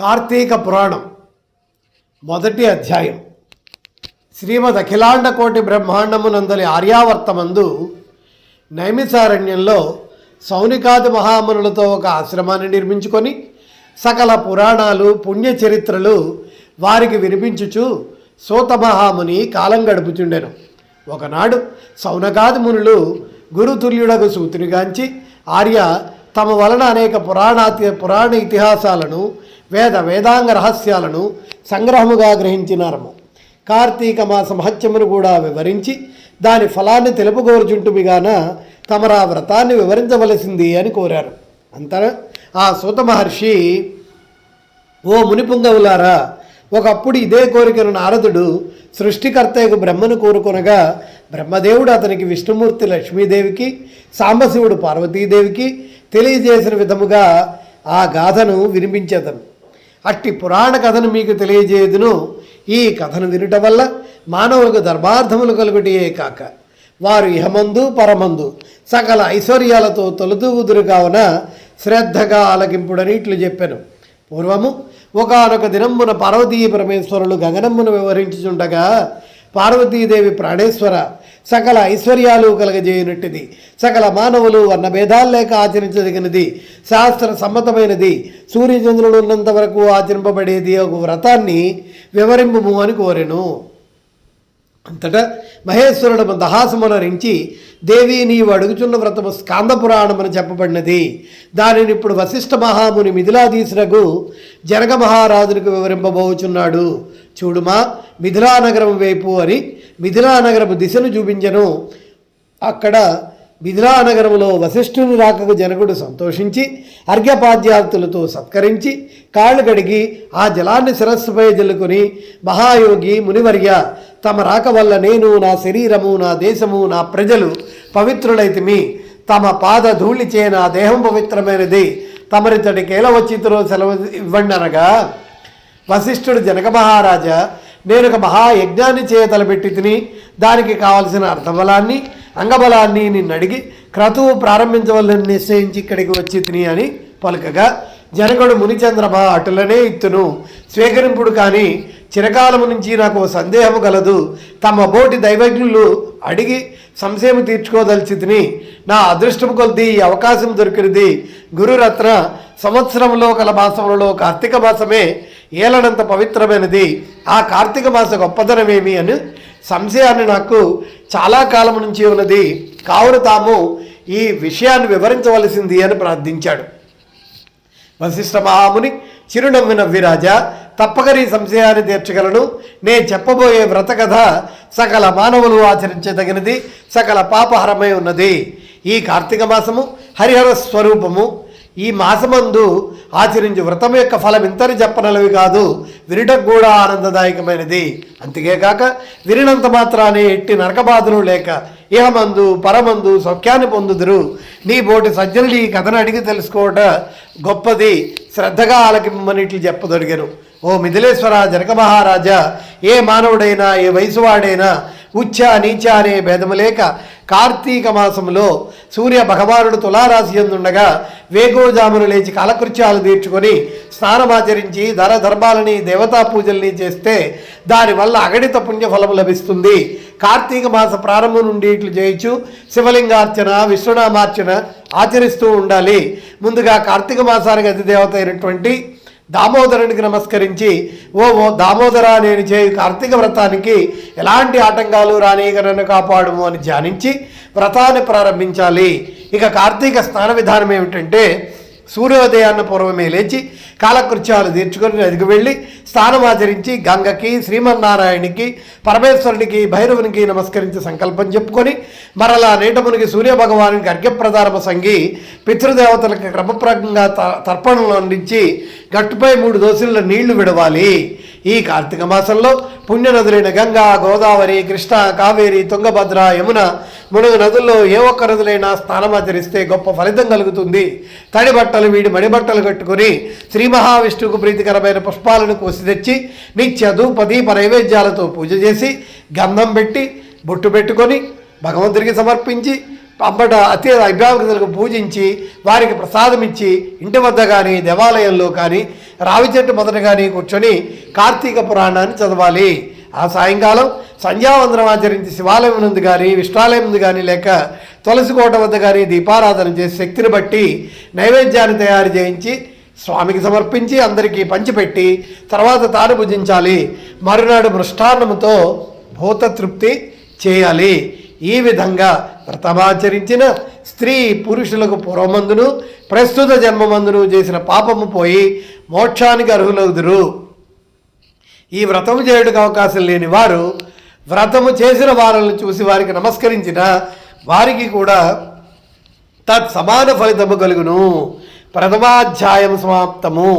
కార్తీక పురాణం మొదటి అధ్యాయం. శ్రీమద్ అఖిలాండ కోటి బ్రహ్మాండమునందలి ఆర్యావర్తమందు నైమిసారణ్యంలో సౌనికాది మహామునులతో ఒక ఆశ్రమాన్ని నిర్మించుకొని సకల పురాణాలు పుణ్యచరిత్రలు వారికి వినిపించుచు సూత మహాముని కాలం గడుపుచుండెను. ఒకనాడు సౌనకాది మునులు గురుతుల్యుడకు సూతునిగాంచి ఆర్య తమ వలన అనేక పురాణాతి పురాణ ఇతిహాసాలను వేద వేదాంగ రహస్యాలను సంగ్రహముగా గ్రహించినారము. కార్తీక మాస మహత్యమును కూడా వివరించి దాని ఫలాన్ని తెలుపుకోరుచుంటుమిగాన తమరా వ్రతాన్ని వివరించవలసింది అని కోరారు. అంతర ఆ సూత మహర్షి ఓ మునిపుంగవులారా ఒకప్పుడు ఇదే కోరికను నారదుడు సృష్టికర్తకు బ్రహ్మను కోరుకొనగా బ్రహ్మదేవుడు అతనికి విష్ణుమూర్తి లక్ష్మీదేవికి సాంబశివుడు పార్వతీదేవికి తెలియజేసిన విధముగా ఆ గాథను వినిపించేదను. అట్టి పురాణ కథను మీకు తెలియజేయదును. ఈ కథను వినుట వల్ల మానవులకు ధర్మార్థములు కలుగుటే కాక వారు ఇహమందు పరమందు సకల ఐశ్వర్యాలతో తొలుతూగుదురు కావున శ్రద్ధగా ఆలకింపుడని ఇట్లు చెప్పాను. పూర్వము ఒకనొక దినమున పార్వతీ పరమేశ్వరులు గగనమ్మును వివరించుచుండగా పార్వతీదేవి ప్రాణేశ్వర సకల ఐశ్వర్యాలు కలగజేయునట్టిది. సకల మానవులు అన్న భేదాలు లేక ఆచరించదగినది. శాస్త్ర సమ్మతమైనది. సూర్యచంద్రుడు ఉన్నంత వరకు ఆచరింపబడేది ఒక వ్రతాన్ని వివరింపుము అని కోరెను. అంతటా మహేశ్వరుడు దహాసమునరించి దేవి నీవు అడుగుచున్న వ్రతము స్కాంద పురాణమని చెప్పబడినది. దానిని ఇప్పుడు వశిష్ఠ మహాముని మిథిలాధీశునకు జనక మహారాజునికి వివరింపబోచున్నాడు. చూడుమా మిథిలానగరం వైపు అని మిథిలానగరపు దిశను చూపించను. అక్కడ మిథిలానగరంలో వశిష్ఠుని రాకకు జనకుడు సంతోషించి అర్ఘ్యపాద్యార్థులతో సత్కరించి కాళ్ళు కడిగి ఆ జలాన్ని శిరస్సుపై జల్లుకొని మహాయోగి మునివర్య తమ రాక వల్ల నేను నా శరీరము నా దేశము నా ప్రజలు పవిత్రులైతిమి. తమ పాద ధూళిచే నా దేహం పవిత్రమైనది. తమరితడికి ఎలా వచ్చితురో సెలవు ఇవ్వండి అనగా వశిష్ఠుడు జనక మహారాజా నేను ఒక మహాయజ్ఞాన్ని చేయ తలపెట్టి తిని దానికి కావలసిన అర్థబలాన్ని అంగబలాన్ని నిన్ను అడిగి క్రతువు ప్రారంభించవలని నిశ్చయించి ఇక్కడికి వచ్చి తిని అని పలుకగా జనకుడు మునిచంద్రమ అటులనే ఇత్తును. స్వీకరింపుడు కానీ చిరకాలము నుంచి నాకు సందేహము గలదు. తమ బోటి దైవజ్ఞులు అడిగి సంశయం తీర్చుకోదలిచితిని నా అదృష్టం కొద్ది అవకాశం దొరికినది. గురురత్న సంవత్సరంలో గల మాసములలో కార్తీక మాసమే ఏలనంత పవిత్రమైనది. ఆ కార్తీక మాస గొప్పదనమేమి అని సంశయాన్ని నాకు చాలా కాలం నుంచి ఉన్నది. కావున తాము ఈ విషయాన్ని వివరించవలసింది అని ప్రార్థించాడు. వశిష్ఠ మహాముని చిరునవ్వి నవ్విరాజా తప్పకరి సంశయాన్ని తీర్చగలను. నే చెప్పబోయే వ్రత కథ సకల మానవులు ఆచరించదగినది సకల పాపహరమై ఉన్నది. ఈ కార్తీక మాసము హరిహర స్వరూపము. ఈ మాసమందు ఆచరించు వ్రతం యొక్క ఫలం ఇంతని చెప్పనలవి కాదు వినటం కూడా ఆనందదాయకమైనది. అంతేకాక విరినంత మాత్రానే ఎట్టి నరకబాధలు లేక ఇహమందు పరమందు సౌఖ్యాన్ని పొందుదురు. నీ బోటి సజ్జనులు ఈ కథను అడిగి తెలుసుకోవట గొప్పది. శ్రద్ధగా ఆలకిమ్మని ఇట్లు చెప్పదొడిగాను. ఓ మిథిలేశ్వర జనక మహారాజా ఏ మానవుడైనా ఏ వయసువాడైనా ఉచ్చ నీచ అనే భేదము లేక కార్తీక మాసంలో సూర్య భగవానుడు తులారాశి ఎందుండగా వేగోజామును లేచి కాలకృత్యాలు తీర్చుకొని స్నానమాచరించి ధర ధర్మాలని దేవతా పూజల్ని చేస్తే దానివల్ల అగణిత పుణ్యఫలము లభిస్తుంది. కార్తీక మాస ప్రారంభం నుండి ఇట్లు చేయొచ్చు శివలింగార్చన విశ్వనామార్చన ఆచరిస్తూ ఉండాలి. ముందుగా కార్తీక మాసానికి అధిదేవత అయినటువంటి దామోదరునికి నమస్కరించి ఓ ఓ దామోదర నేను చేయు కార్తీక వ్రతానికి ఎలాంటి ఆటంకాలు రానీకరణ కాపాడుము అని ధ్యానించి వ్రతాన్ని ప్రారంభించాలి. ఇక కార్తీక స్నాన విధానం ఏమిటంటే సూర్యోదయాన్న పూర్వమే లేచి కాలకృత్యాలు తీర్చుకొని నదికి వెళ్ళి స్నానం ఆచరించి గంగకి శ్రీమన్నారాయణకి పరమేశ్వరునికి భైరవునికి నమస్కరించి సంకల్పం చెప్పుకొని మరలా నీటమునికి సూర్యభగవానికి అర్ఘ్యప్రదానము సంగి పితృదేవతలకు క్రమప్రకంగా త- తర్పణలు అందించి గట్టుపై మూడు దోశల నీళ్ళు విడవాలి. ఈ కార్తీక మాసంలో పుణ్య నదులైన గంగా గోదావరి కృష్ణ కావేరి తుంగభద్ర యమున మునుగు నదుల్లో ఏ ఒక్క నదులైనా స్నానమాచరిస్తే గొప్ప ఫలితం కలుగుతుంది. తడి బట్టలు వీడి మడి బట్టలు కట్టుకుని శ్రీ మహావిష్ణువుకు ప్రీతికరమైన పుష్పాలను కోసి తెచ్చి నిత్య ధూపది నైవేద్యాలతో పూజ చేసి గంధం పెట్టి బొట్టు పెట్టుకొని భగవంతుడికి సమర్పించి అంబట అతి అభ్యాగతులకు పూజించి వారికి ప్రసాదం ఇచ్చి ఇంటి వద్ద కానీ దేవాలయంలో కానీ రావి చెట్టు మొదట కానీ కూర్చొని కార్తీక పురాణాన్ని చదవాలి. ఆ సాయంకాలం సంధ్యావందనం ఆచరించి శివాలయం నుండి కానీ విష్ణాలయం నుండి కానీ లేక తులసి కోట వద్ద కానీ దీపారాధన చేసి శక్తిని బట్టి నైవేద్యాన్ని తయారు చేయించి స్వామికి సమర్పించి అందరికీ పంచిపెట్టి తర్వాత తాను భుజించాలి. మరునాడు మృష్టాన్నముతో భూత తృప్తి చేయాలి. ఈ విధంగా వ్రతమాచరించిన స్త్రీ పురుషులకు పూర్వమందును ప్రస్తుత జన్మమందును చేసిన పాపము పోయి మోక్షానికి అర్హులవుదురు ఈ వ్రతము చేయడానికి అవకాశం లేని వారు వ్రతము చేసిన వారిని చూసి వారికి నమస్కరించిన వారికి కూడా తత్ సమాన ఫలితము కలుగును. ప్రథమాధ్యాయం సమాప్తము.